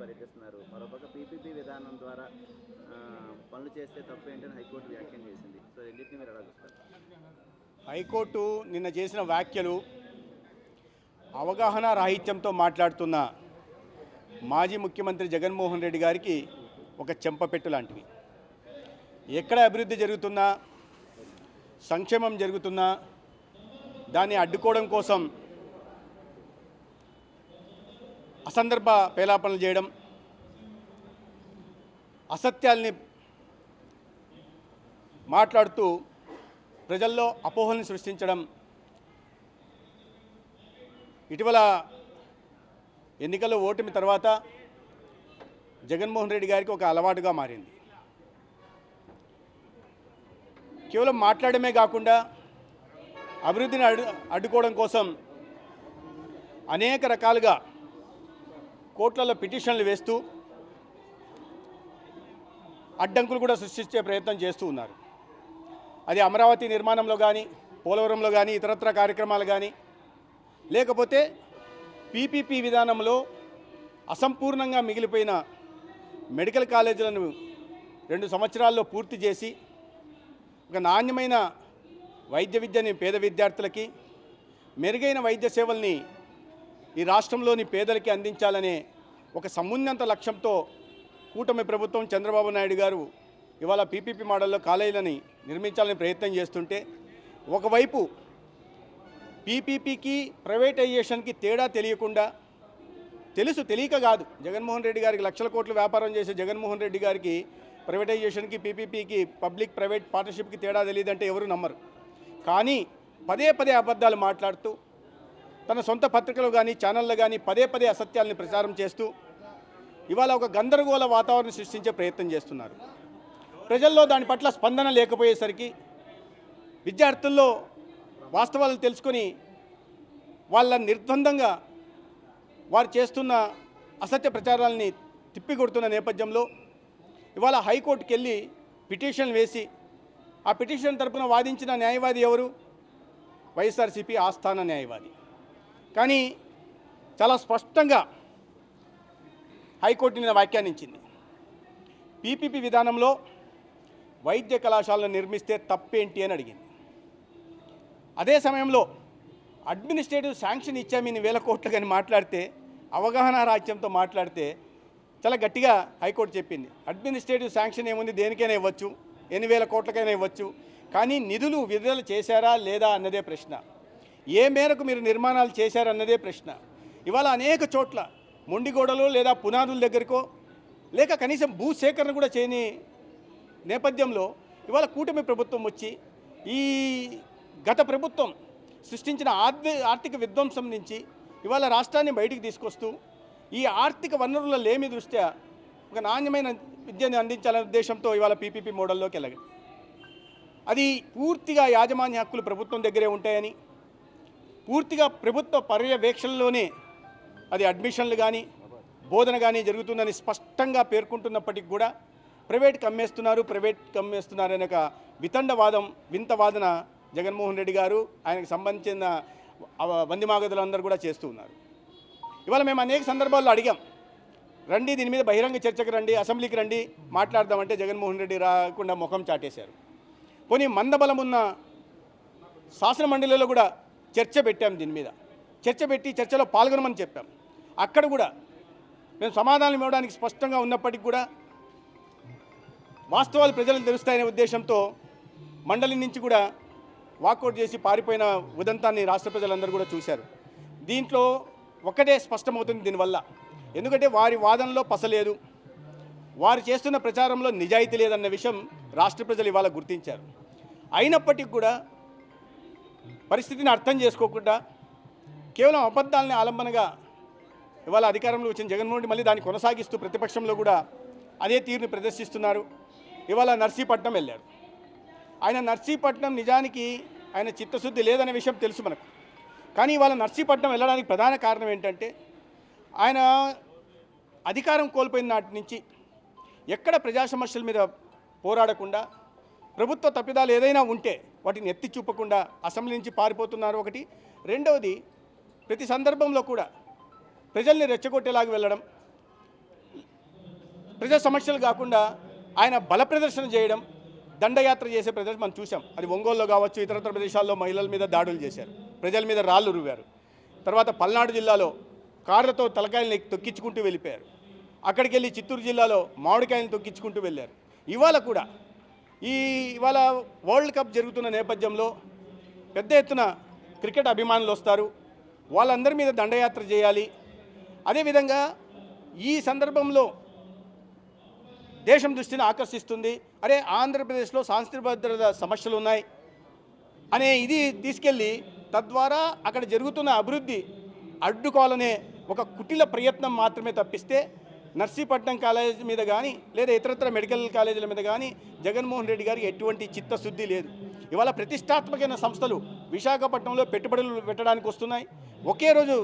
పర్యటిస్తున్నారు మరోపక్క పీపీపీ విధానం ద్వారా పనులు చేస్తే తప్పు ఏంటని హైకోర్టు వ్యాఖ్యానం చేసింది. సో రెండింటిని మీరు అడగొస్తారు హైకోర్టు నిన్న చేసిన వ్యాఖ్యలు అవగాహన రాహిత్యంతో మాట్లాడుతున్న మాజీ ముఖ్యమంత్రి జగన్మోహన్ రెడ్డి గారికి ఒక చెంపపెట్టు లాంటివి. ఎక్కడ అభివృద్ధి జరుగుతున్నా సంక్షేమం జరుగుతున్నా దాన్ని అడ్డుకోవడం కోసం అసందర్భ పేలాపనలు చేయడం అసత్యాల్ని మాట్లాడుతూ ప్రజల్లో అపోహల్ని సృష్టించడం. ఇటీవల ఎన్నికల్లో ఓటమి తర్వాత జగన్మోహన్ రెడ్డి గారికి ఒక అలవాటుగా మారింది. కేవలం మాట్లాడమే కాకుండా అభివృద్ధిని అడ్డు అడ్డుకోవడం కోసం అనేక రకాలుగా కోర్టులలో పిటిషన్లు వేస్తూ అడ్డంకులు కూడా సృష్టించే ప్రయత్నం చేస్తూ ఉన్నారు. అది అమరావతి నిర్మాణంలో కానీ పోలవరంలో కానీ ఇతరత్ర కార్యక్రమాలు కానీ లేకపోతే పీపీపీ విధానంలో అసంపూర్ణంగా మిగిలిపోయిన మెడికల్ కాలేజీలను రెండు సంవత్సరాల్లో పూర్తి చేసి ఒక నాణ్యమైన వైద్య విద్యని పేద విద్యార్థులకి మెరుగైన వైద్య సేవల్ని ఈ రాష్ట్రంలోని పేదలకి అందించాలనే ఒక సమున్నత లక్ష్యంతో కూటమి ప్రభుత్వం చంద్రబాబు నాయుడు గారు ఇవాళ పీపీపీ మోడల్లో కాలేజీలని నిర్మించాలని ప్రయత్నం చేస్తుంటే ఒకవైపు పీపీపీకి ప్రైవేటైజేషన్కి తేడా తెలియకుండా తెలుసు తెలియక కాదు జగన్మోహన్ రెడ్డి గారికి లక్షల కోట్లు వ్యాపారం చేసే జగన్మోహన్ రెడ్డి గారికి ప్రైవేటైజేషన్కి పీపీపీకి పబ్లిక్ ప్రైవేట్ పార్ట్నర్షిప్కి తేడా తెలియదంటే ఎవరు నమ్మరు. కానీ పదే పదే అబద్ధాలు మాట్లాడుతూ తన సొంత పత్రికలు కానీ ఛానళ్ళు కానీ పదే పదే అసత్యాల్ని ప్రచారం చేస్తూ ఇవాళ ఒక గందరగోళ వాతావరణం సృష్టించే ప్రయత్నం చేస్తున్నారు. ప్రజల్లో దాని పట్ల స్పందన లేకపోయేసరికి విద్యార్థుల్లో వాస్తవాలను తెలుసుకొని వాళ్ళ నిర్బంధంగా వారు చేస్తున్న అసత్య ప్రచారాలని తిప్పికొడుతున్న నేపథ్యంలో ఇవాళ హైకోర్టుకి వెళ్ళి పిటిషన్ వేసి ఆ పిటిషన్ తరపున వాదించిన న్యాయవాది ఎవరు? వైఎస్ఆర్సీపీ ఆస్థాన న్యాయవాది. కానీ చాలా స్పష్టంగా హైకోర్టు నిన్న వ్యాఖ్యానించింది. పీపీపీ విధానంలో వైద్య కళాశాలను నిర్మిస్తే తప్పేంటి అని అడిగింది. అదే సమయంలో అడ్మినిస్ట్రేటివ్ శాంక్షన్ ఇచ్చాము ఇన్ని వేల కోట్లు కానీ మాట్లాడితే అవగాహన రాజ్యంతో మాట్లాడితే చాలా గట్టిగా హైకోర్టు చెప్పింది. అడ్మినిస్ట్రేటివ్ శాంక్షన్ ఏముంది? దేనికైనా ఇవ్వచ్చు. ఎన్ని వేల కోట్లకైనా ఇవ్వచ్చు. కానీ నిధులు విడుదల చేశారా లేదా అన్నదే ప్రశ్న. ఏ మేరకు మీరు నిర్మాణాలు చేశారన్నదే ప్రశ్న. ఇవాళ అనేక చోట్ల మొండిగోడలు లేదా పునాదుల దగ్గరకో లేక కనీసం భూ సేకరణ కూడా చేయని నేపథ్యంలో ఇవాళ కూటమి ప్రభుత్వం వచ్చి ఈ గత ప్రభుత్వం సృష్టించిన ఆర్థిక ఆర్థిక విధ్వంసం నుంచి ఇవాళ రాష్ట్రాన్ని బయటికి తీసుకొస్తూ ఈ ఆర్థిక వనరుల లేమి దృష్ట్యా ఒక నాణ్యమైన విద్యను అందించాలనే ఉద్దేశంతో ఇవాళ పీపీపీ మోడల్లోకి వెళ్ళగండి అది పూర్తిగా యాజమాన్య హక్కులు ప్రభుత్వం దగ్గరే ఉంటాయని పూర్తిగా ప్రభుత్వ పర్యవేక్షణలోనే అది అడ్మిషన్లు కానీ బోధన కానీ జరుగుతుందని స్పష్టంగా పేర్కొంటున్నప్పటికీ కూడా ప్రైవేట్ కమ్మేస్తున్నారు ప్రైవేట్ కమ్మేస్తున్నారు అనే ఒక వితండవాదం వింత వాదన జగన్మోహన్ రెడ్డి గారు ఆయనకు సంబంధించిన అవ- వందిమాగదులందరూ కూడా చేస్తూ ఉన్నారు. ఇవాళ మేము అనేక సందర్భాల్లో అడిగాం రండి దీని మీద బహిరంగ చర్చకు రండి అసెంబ్లీకి రండి మాట్లాడదామంటే జగన్మోహన్ రెడ్డి రాకుండా ముఖం చాటేశారు. పోనీ మందబలం ఉన్న శాసన మండలిలో కూడా చర్చ పెట్టాం దీని మీద. చర్చ పెట్టి చర్చలో పాల్గొనమని చెప్పాం. అక్కడ కూడా మేము సమాధానం ఇవ్వడానికి స్పష్టంగా ఉన్నప్పటికీ కూడా వాస్తవాలు ప్రజలకు తెలుస్తాయనే ఉద్దేశంతో మండలి నుంచి కూడా వాకౌట్ చేసి పారిపోయిన ఉదంతాన్ని రాష్ట్ర ప్రజలందరూ కూడా చూశారు. దీంట్లో ఒకటే స్పష్టమవుతుంది దీనివల్ల. ఎందుకంటే వారి వాదనలో పసలేదు వారు చేస్తున్న ప్రచారంలో నిజాయితీ లేదన్న విషయం రాష్ట్ర ప్రజలు ఇవాళ గుర్తించారు. అయినప్పటికీ కూడా పరిస్థితిని అర్థం చేసుకోకుండా కేవలం అబద్ధాలని ఆలంబనగా ఇవాళ అధికారంలో వచ్చిన జగన్మోహన్ రెడ్డి మళ్ళీ దాన్ని కొనసాగిస్తూ ప్రతిపక్షంలో కూడా అదే తీరుని ప్రదర్శిస్తున్నారు. ఇవాళ నర్సీపట్నం వెళ్ళారు ఆయన నర్సీపట్నం నిజానికి ఆయన చిత్తశుద్ధి లేదనే విషయం తెలుసు మనకు. కానీ ఇవాళ నర్సీపట్నం వెళ్ళడానికి ప్రధాన కారణం ఏంటంటే ఆయన అధికారం కోల్పోయిన నాటి నుంచి ఎక్కడ ప్రజా సమస్యల మీద పోరాడకుండా ప్రభుత్వ తప్పిదాలు ఏదైనా ఉంటే వాటిని ఎత్తి చూపకుండా అసెంబ్లీ నుంచి పారిపోతున్నారు ఒకటి. రెండవది ప్రతి సందర్భంలో కూడా ప్రజల్ని రెచ్చగొట్టేలాగా వెళ్ళడం ప్రజా సమస్యలు కాకుండా ఆయన బల ప్రదర్శన చేయడం దండయాత్ర చేసే ప్రదర్శన మనం చూసాం అది ఒంగోలులో కావచ్చు ఇతరత్ర ప్రదేశాల్లో మహిళల మీద దాడులు చేశారు. ప్రజల మీద రాళ్ళు రువ్వారు. తర్వాత పల్నాడు జిల్లాలో కార్లతో తలకాయలని తొక్కించుకుంటూ వెళ్ళిపోయారు. అక్కడికి వెళ్ళి చిత్తూరు జిల్లాలో మామిడికాయలను తొక్కించుకుంటూ వెళ్ళారు. ఇవాళ కూడా ఈ ఇవాళ వరల్డ్ కప్ జరుగుతున్న నేపథ్యంలో పెద్ద ఎత్తున క్రికెట్ అభిమానులు వస్తారు. వాళ్ళందరి మీద దండయాత్ర చేయాలి. అదేవిధంగా ఈ సందర్భంలో దేశం దృష్టిని ఆకర్షిస్తుంది. అరే ఆంధ్రప్రదేశ్లో సాంస్కృతిక భద్రత సమస్యలు ఉన్నాయి అనే ఇది తీసుకెళ్ళి తద్వారా అక్కడ జరుగుతున్న అభివృద్ధి అడ్డుకోవాలనే ఒక కుటిల ప్రయత్నం మాత్రమే తప్పిస్తే నర్సీపట్నం కాలేజ్ మీద కానీ లేదా ఇతరత్ర మెడికల్ కాలేజీల మీద కానీ జగన్మోహన్ రెడ్డి గారికి ఎటువంటి చిత్తశుద్ధి లేదు. ఇవాళ ప్రతిష్టాత్మకమైన సంస్థలు విశాఖపట్నంలో పెట్టుబడులు పెట్టడానికి వస్తున్నాయి. ఒకే రోజు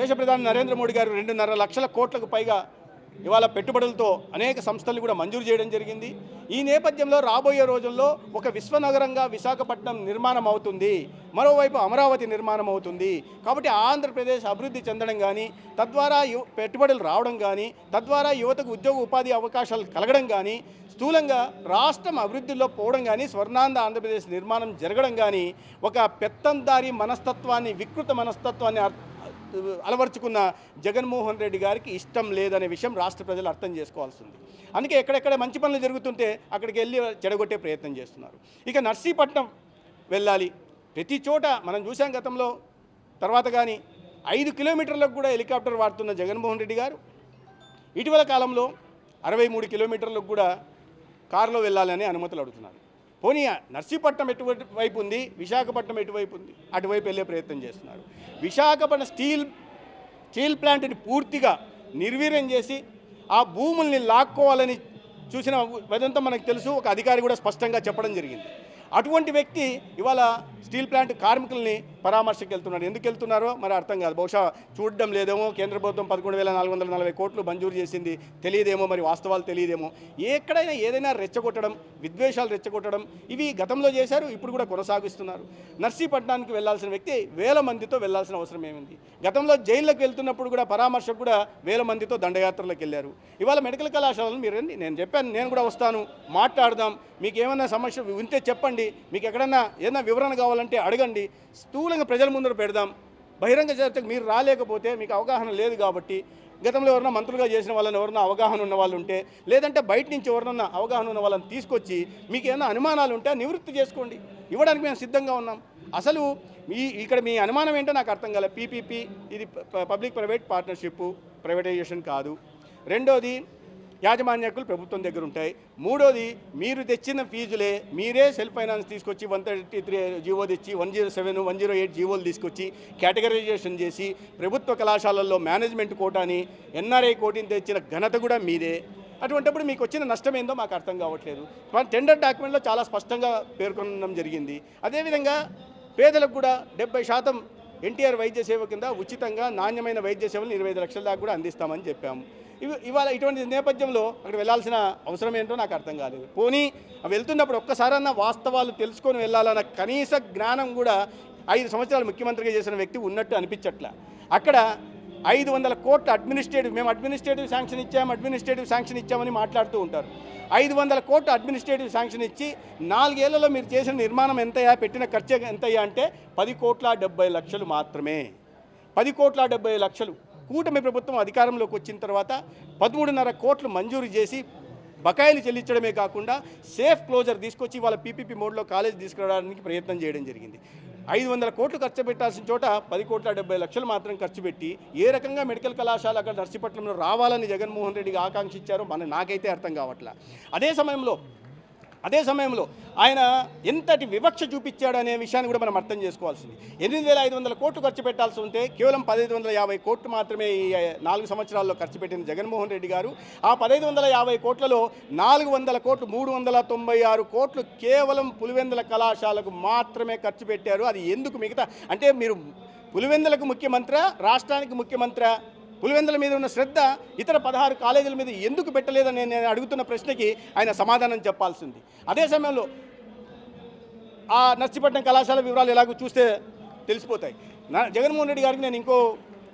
దేశ ప్రధాని నరేంద్ర మోడీ గారు రెండున్నర లక్షల కోట్లకు పైగా ఇవాళ పెట్టుబడులతో అనేక సంస్థలు కూడా మంజూరు చేయడం జరిగింది. ఈ నేపథ్యంలో రాబోయే రోజుల్లో ఒక విశ్వనగరంగా విశాఖపట్నం నిర్మాణం అవుతుంది. మరోవైపు అమరావతి నిర్మాణం అవుతుంది. కాబట్టి ఆంధ్రప్రదేశ్ అభివృద్ధి చెందడం కానీ తద్వారా పెట్టుబడులు రావడం కానీ తద్వారా యువతకు ఉద్యోగ ఉపాధి అవకాశాలు కలగడం కానీ స్థూలంగా రాష్ట్రం అభివృద్ధిలో పోవడం కానీ స్వర్ణాంధ ఆంధ్రప్రదేశ్ నిర్మాణం జరగడం కానీ ఒక పెత్తందారి మనస్తత్వాన్ని వికృత మనస్తత్వాన్ని అలవర్చుకున్న జగన్మోహన్ రెడ్డి గారికి ఇష్టం లేదనే విషయం రాష్ట్ర ప్రజలు అర్థం చేసుకోవాల్సింది. అందుకే ఎక్కడెక్కడ మంచి పనులు జరుగుతుంటే అక్కడికి వెళ్ళి చెడగొట్టే ప్రయత్నం చేస్తున్నారు. ఇక నర్సీపట్నం వెళ్ళాలి. ప్రతి చోట మనం చూసాం గతంలో తర్వాత కానీ ఐదు కిలోమీటర్లకు కూడా హెలికాప్టర్ వాడుతున్న జగన్మోహన్ రెడ్డి గారు ఇటీవల కాలంలో అరవై మూడు కిలోమీటర్లకు కూడా కారులో వెళ్ళాలని అనుమతులు అడుగుతున్నారు. పోనీ నర్సీపట్నం ఎటువంటి వైపు ఉంది విశాఖపట్నం ఎటువైపు ఉంది? అటువైపు వెళ్ళే ప్రయత్నం చేస్తున్నారు. విశాఖపట్నం స్టీల్ స్టీల్ ప్లాంట్ని పూర్తిగా నిర్వీర్యం చేసి ఆ భూముల్ని లాక్కోవాలని చూసిన అదంతా మనకు తెలుసు ఒక అధికారి కూడా స్పష్టంగా చెప్పడం జరిగింది. అటువంటి వ్యక్తి ఇవాళ స్టీల్ ప్లాంట్ కార్మికుల్ని పరామర్శకు వెళ్తున్నాడు ఎందుకు వెళ్తున్నారో మరి అర్థం కాదు. బహుశా చూడడం లేదేమో కేంద్ర ప్రభుత్వం పదకొండు వేల నాలుగు వందల నలభై కోట్లు మంజూరు చేసింది తెలియదేమో మరి వాస్తవాలు తెలియదేమో. ఎక్కడైనా ఏదైనా రెచ్చగొట్టడం విద్వేషాలు రెచ్చగొట్టడం ఇవి గతంలో చేశారు ఇప్పుడు కూడా కొనసాగిస్తున్నారు. నర్సీపట్నానికి వెళ్ళాల్సిన వ్యక్తి వేల మందితో వెళ్ళాల్సిన అవసరం ఏమింది? గతంలో జైళ్ళకు వెళ్తున్నప్పుడు కూడా పరామర్శకు కూడా వేల మందితో దండయాత్రలకు వెళ్ళారు. ఇవాళ మెడికల్ కళాశాలను మీరు రండి. నేను చెప్పాను నేను కూడా వస్తాను మాట్లాడదాం. మీకు ఏమైనా సమస్య ఉంటే చెప్పండి. మీకు ఎక్కడన్నా ఏదైనా వివరణ కావాలంటే అడగండి. అనుకూలంగా ప్రజల ముందర పెడదాం. బహిరంగ చర్చకు మీరు రాలేకపోతే మీకు అవగాహన లేదు కాబట్టి గతంలో ఎవరైనా మంత్రులుగా చేసిన వాళ్ళని ఎవరైనా అవగాహన ఉన్న వాళ్ళు ఉంటే లేదంటే బయట నుంచి ఎవరన్నా అవగాహన ఉన్న వాళ్ళని తీసుకొచ్చి మీకు ఏమైనా అనుమానాలు ఉంటే నివృత్తి చేసుకోండి. ఇవ్వడానికి మేము సిద్ధంగా ఉన్నాం. అసలు మీ ఇక్కడ మీ అనుమానం ఏంటో నాకు అర్థం కాలే. పీపీపీ ఇది ప- పబ్లిక్ ప్రైవేట్ పార్ట్నర్షిప్ ప్రైవేటైజేషన్ కాదు. రెండోది యాజమాన్య హక్కులు ప్రభుత్వం దగ్గర ఉంటాయి. మూడోది మీరు తెచ్చిన ఫీజులే మీరే సెల్ఫ్ ఫైనాన్స్ తీసుకొచ్చి వన్ థర్టీ త్రీ జీవో తెచ్చి one zero seven one zero eight జీవోలు తీసుకొచ్చి కేటగరైజేషన్ చేసి ప్రభుత్వ కళాశాలల్లో మేనేజ్మెంట్ కోటాని ఎన్ఆర్ఐ కోటిని తెచ్చిన ఘనత కూడా మీదే. అటువంటిప్పుడు మీకు వచ్చిన నష్టం ఏందో మాకు అర్థం కావట్లేదు. మన టెండర్ డాక్యుమెంట్లో చాలా స్పష్టంగా పేర్కొనడం జరిగింది. అదేవిధంగా పేదలకు కూడా డెబ్బై శాతం ఎన్టీఆర్ వైద్య సేవ కింద ఉచితంగా నాణ్యమైన వైద్య సేవలు ఇరవై ఐదు లక్షల దాకా కూడా అందిస్తామని చెప్పాము. ఇవి ఇవాళ ఇటువంటి నేపథ్యంలో అక్కడ వెళ్ళాల్సిన అవసరం ఏంటో నాకు అర్థం కాలేదు. పోనీ వెళ్తున్నప్పుడు ఒక్కసారన్నా వాస్తవాలు తెలుసుకొని వెళ్ళాలన్న కనీస జ్ఞానం కూడా ఐదు సంవత్సరాలు ముఖ్యమంత్రిగా చేసిన వ్యక్తి ఉన్నట్టు అనిపించట్ల. అక్కడ ఐదు వందల కోట్ల అడ్మినిస్ట్రేటివ్ మేము అడ్మినిస్ట్రేటివ్ శాంక్షన్ ఇచ్చాము అడ్మినిస్ట్రేటివ్ శాంక్షన్ ఇచ్చామని మాట్లాడుతూ ఉంటారు. ఐదు వందల కోట్ల అడ్మినిస్ట్రేటివ్ శాంక్షన్ ఇచ్చి నాలుగేళ్ళలో మీరు చేసిన నిర్మాణం ఎంతయ్యా పెట్టిన ఖర్చు ఎంతయ్యా అంటే పది కోట్ల డెబ్బై లక్షలు మాత్రమే. పది కోట్ల డెబ్బై లక్షలు. కూటమి ప్రభుత్వం అధికారంలోకి వచ్చిన తర్వాత పదమూడున్నర కోట్లు మంజూరు చేసి బకాయిలు చెల్లించడమే కాకుండా సేఫ్ క్లోజర్ తీసుకొచ్చి వాళ్ళ పీపీపీ మోడ్లో కాలేజ్ తీసుకురావడానికి ప్రయత్నం చేయడం జరిగింది. ఐదు వందల కోట్లు ఖర్చు పెట్టాల్సిన చోట పది కోట్ల డెబ్బై లక్షలు మాత్రం ఖర్చు పెట్టి ఏ రకంగా మెడికల్ కళాశాల అక్కడ నర్సీపట్నంలో రావాలని జగన్మోహన్ రెడ్డికి ఆకాంక్షించారో మన నాకైతే అర్థం కావట్లా. అదే సమయంలో అదే సమయంలో ఆయన ఎంతటి వివక్ష చూపించాడు అనే విషయాన్ని కూడా మనం అర్థం చేసుకోవాల్సింది. ఎనిమిది వేల ఐదు వందల కోట్లు ఖర్చు పెట్టాల్సి ఉంటే కేవలం పదహైదు వందల యాభై కోట్లు మాత్రమే ఈ నాలుగు సంవత్సరాల్లో ఖర్చు పెట్టిన జగన్మోహన్ రెడ్డి గారు. ఆ పదహైదు వందల యాభై కోట్లలో నాలుగు వందల కోట్లు మూడు వందల తొంభై ఆరు కోట్లు కేవలం పులివెందుల కళాశాలకు మాత్రమే ఖర్చు పెట్టారు. అది ఎందుకు మిగతా అంటే మీరు పులివెందులకు ముఖ్యమంత్రి రాష్ట్రానికి ముఖ్యమంత్రి? పులివెందుల మీద ఉన్న శ్రద్ధ ఇతర పదహారు కాలేజీల మీద ఎందుకు పెట్టలేదని నేను అడుగుతున్న ప్రశ్నకి ఆయన సమాధానం చెప్పాల్సింది. అదే సమయంలో ఆ నర్సిపట్నం కళాశాల వివరాలు ఎలాగో చూస్తే తెలిసిపోతాయి. నా జగన్మోహన్ రెడ్డి గారికి నేను ఇంకో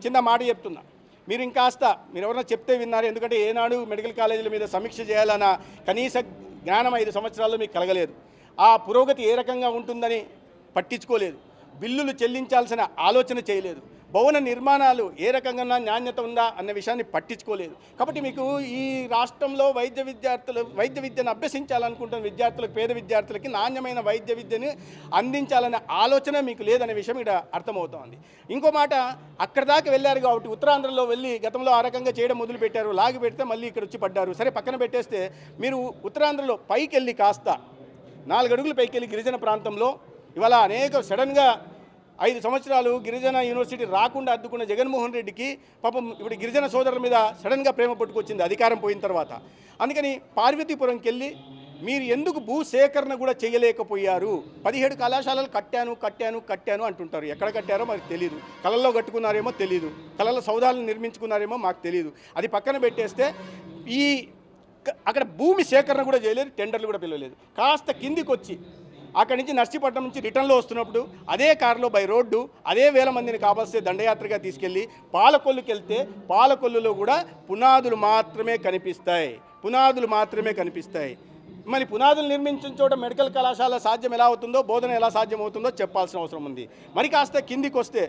చిన్న మాట చెప్తున్నా. మీరు ఇంకాస్త మీరు ఎవరైనా చెప్తే విన్నారు ఎందుకంటే ఏనాడు మెడికల్ కాలేజీల మీద సమీక్ష చేయాలన్న కనీస జ్ఞానం ఐదు సంవత్సరాల్లో మీకు కలగలేదు. ఆ పురోగతి ఏ రకంగా ఉంటుందని పట్టించుకోలేదు. బిల్లులు చెల్లించాల్సిన ఆలోచన చేయలేదు. భవన నిర్మాణాలు ఏ రకంగా నాణ్యత ఉందా అన్న విషయాన్ని పట్టించుకోలేదు. కాబట్టి మీకు ఈ రాష్ట్రంలో వైద్య విద్యార్థులు వైద్య విద్యను అభ్యసించాలనుకుంటున్న విద్యార్థులకు పేద విద్యార్థులకి నాణ్యమైన వైద్య విద్యను అందించాలనే ఆలోచన మీకు లేదనే విషయం ఇక్కడ అర్థమవుతోంది. ఇంకో మాట అక్కడ దాకా వెళ్ళారు కాబట్టి ఉత్తరాంధ్రలో వెళ్ళి గతంలో ఆ రకంగా చేయడం మొదలు పెట్టారు లాగి పెడితే మళ్ళీ ఇక్కడ వచ్చి పడ్డారు. సరే పక్కన పెట్టేస్తే మీరు ఉత్తరాంధ్రలో పైకి వెళ్ళి కాస్త నాలుగు అడుగులు పైకి వెళ్ళి గిరిజన ప్రాంతంలో ఇవాళ అనేక సడన్గా ఐదు సంవత్సరాలు గిరిజన యూనివర్సిటీ రాకుండా అడ్డుకున్న జగన్మోహన్ రెడ్డికి పాపం ఇప్పుడు గిరిజన సోదరుల మీద సడన్గా ప్రేమ పట్టుకొచ్చింది అధికారం పోయిన తర్వాత. అందుకని పార్వతీపురంకి వెళ్ళి మీరు ఎందుకు భూ సేకరణ కూడా చేయలేకపోయారు? పదిహేడు కళాశాలలు కట్టాను కట్టాను కట్టాను అంటుంటారు. ఎక్కడ కట్టారో మాకు తెలియదు కళల్లో కట్టుకున్నారేమో తెలియదు కళల సౌదాలను నిర్మించుకున్నారేమో మాకు తెలియదు అది పక్కన పెట్టేస్తే ఈ అక్కడ భూమి సేకరణ కూడా చేయలేదు టెండర్లు కూడా పిలవలేదు. కాస్త కిందికి వచ్చి అక్కడి నుంచి నర్సీపట్నం నుంచి రిటర్న్లో వస్తున్నప్పుడు అదే కారులో బై రోడ్డు అదే వేల మందిని కావాల్సే దండయాత్రగా తీసుకెళ్ళి పాలకొల్లుకి వెళ్తే పాలకొల్లులో కూడా పునాదులు మాత్రమే కనిపిస్తాయి. పునాదులు మాత్రమే కనిపిస్తాయి. మరి పునాదులు నిర్మించిన చోట మెడికల్ కళాశాల సాధ్యం ఎలా అవుతుందో బోధన ఎలా సాధ్యం అవుతుందో చెప్పాల్సిన అవసరం ఉంది. మరి కాస్త కిందికి వస్తే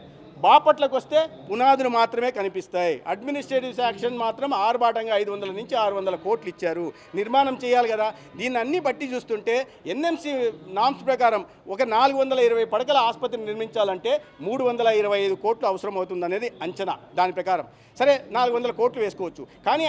బాపట్లకు వస్తే పునాదులు మాత్రమే కనిపిస్తాయి. అడ్మినిస్ట్రేటివ్ శాక్షన్ మాత్రం ఆర్భాటంగా ఐదు వందల నుంచి ఆరు వందల కోట్లు ఇచ్చారు నిర్మాణం చేయాలి కదా. దీన్ని అన్ని బట్టి చూస్తుంటే ఎన్ఎంసి నామ్స్ ప్రకారం ఒక నాలుగు వందల ఇరవై పడకల ఆసుపత్రిని నిర్మించాలంటే మూడు వందల ఇరవై ఐదు కోట్లు అవసరం అవుతుంది అనేది అంచనా దాని ప్రకారం. సరే నాలుగు వందల కోట్లు వేసుకోవచ్చు. కానీ